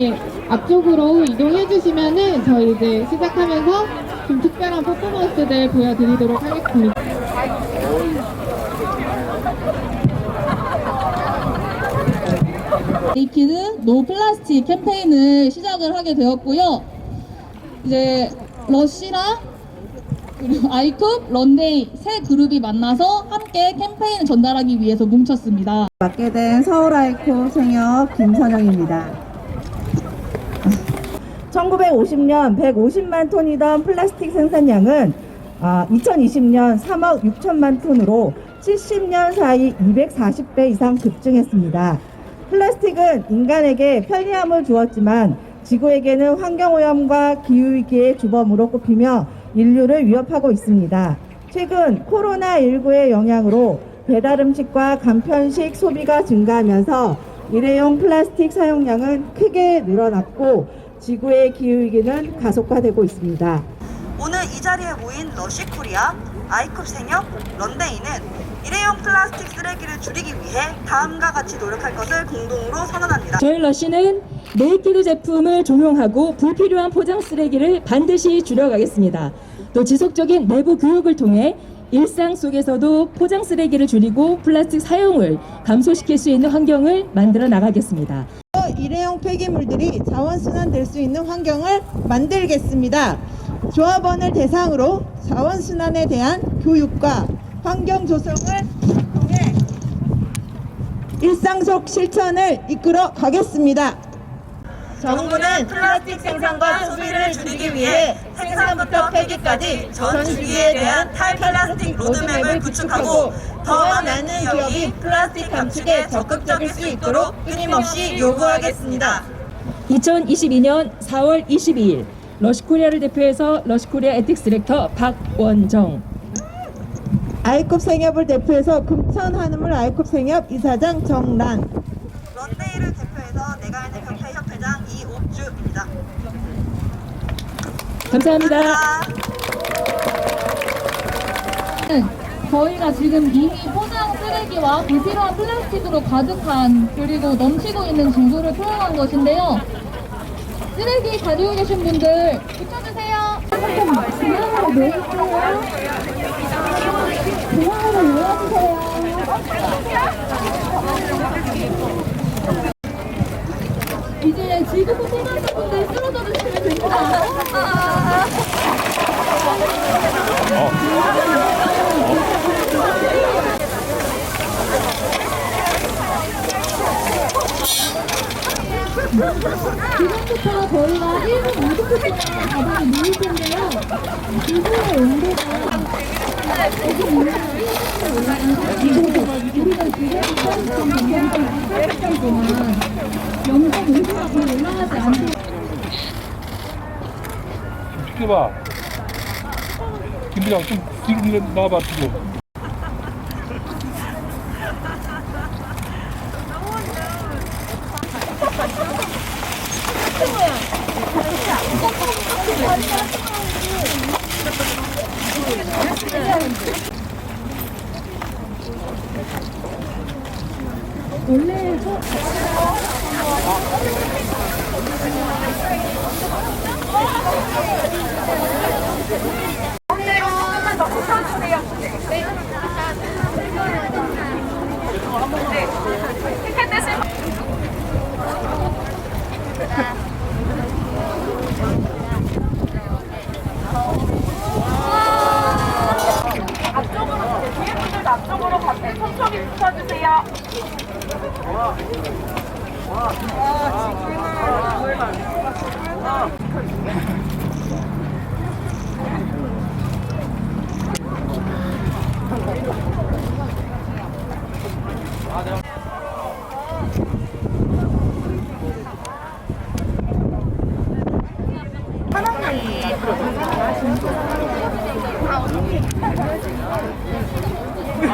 예, 앞쪽으로 이동해 주시면은 저희 이제 시작하면서 좀 특별한 퍼포먼스들 보여드리도록 하겠습니다. 네이키드 노 플라스틱 캠페인을 시작을 하게 되었고요. 이제 러시랑 아이쿱, 런데이 세 그룹이 만나서 함께 캠페인을 전달하기 위해서 뭉쳤습니다. 맡게 된 서울 아이코 생협 김선영입니다. 1950년 150만 톤이던 플라스틱 생산량은 아, 2020년 3억 6천만 톤으로 70년 사이 240배 이상 급증했습니다. 플라스틱은 인간에게 편리함을 주었지만 지구에게는 환경오염과 기후위기의 주범으로 꼽히며 인류를 위협하고 있습니다. 최근 코로나19의 영향으로 배달 음식과 간편식 소비가 증가하면서 일회용 플라스틱 사용량은 크게 늘어났고 지구의 기후위기는 가속화되고 있습니다. 오늘 이 자리에 모인 러시코리아, 아이컵 생협, 런데이는 일회용 플라스틱 쓰레기를 줄이기 위해 다음과 같이 노력할 것을 공동으로 선언합니다. 저희 러시는 네이키드 제품을 종용하고 불필요한 포장 쓰레기를 반드시 줄여가겠습니다. 또 지속적인 내부 교육을 통해 일상 속에서도 포장 쓰레기를 줄이고 플라스틱 사용을 감소시킬 수 있는 환경을 만들어 나가겠습니다. 일회용 폐기물들이 자원순환될 수 있는 환경을 만들겠습니다. 조합원을 대상으로 자원순환에 대한 교육과 환경 조성을 통해 일상 속 실천을 이끌어 가겠습니다. 정부는 플라스틱 생산과 소비를 줄이기 위해 생산부터 폐기까지 전 주기에 대한 탈플라스틱 로드맵을 구축하고 더 많은 기업이 플라스틱 감축에 적극적일 수 있도록 끊임없이 요구하겠습니다. 2022년 4월 22일 러시코리아를 대표해서 러시코리아 에틱스 디렉터 박원정 아이콥 생협을 대표해서 금천 한우물 아이콥 생협 이사장 정란 런데이를 대표해서 내가인의 협회 협회장 이옥주입니다. 감사합니다. 저희가 지금 이미 포장 쓰레기와 불필요한 플라스틱으로 가득한 그리고 넘치고 있는 지구를 표현한 것인데요. 쓰레기 가지고 계신 분들 붙여주세요. 이제 지구 포장하신 분들 쓰러져 주시면 됩니다. 지금부터 저희가 1분 50초 동안 바닥에 누울 텐데요. 지구의 온도가 1분에 올라가서 우리가 지금부터 30분 동안 0.5도가 더 올라가지 않도록 비켜봐. 김부장 좀 뒤로 나와봐 뒤로. 원래 저 야전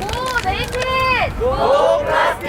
오, 네이킷! 오, 플라스틱!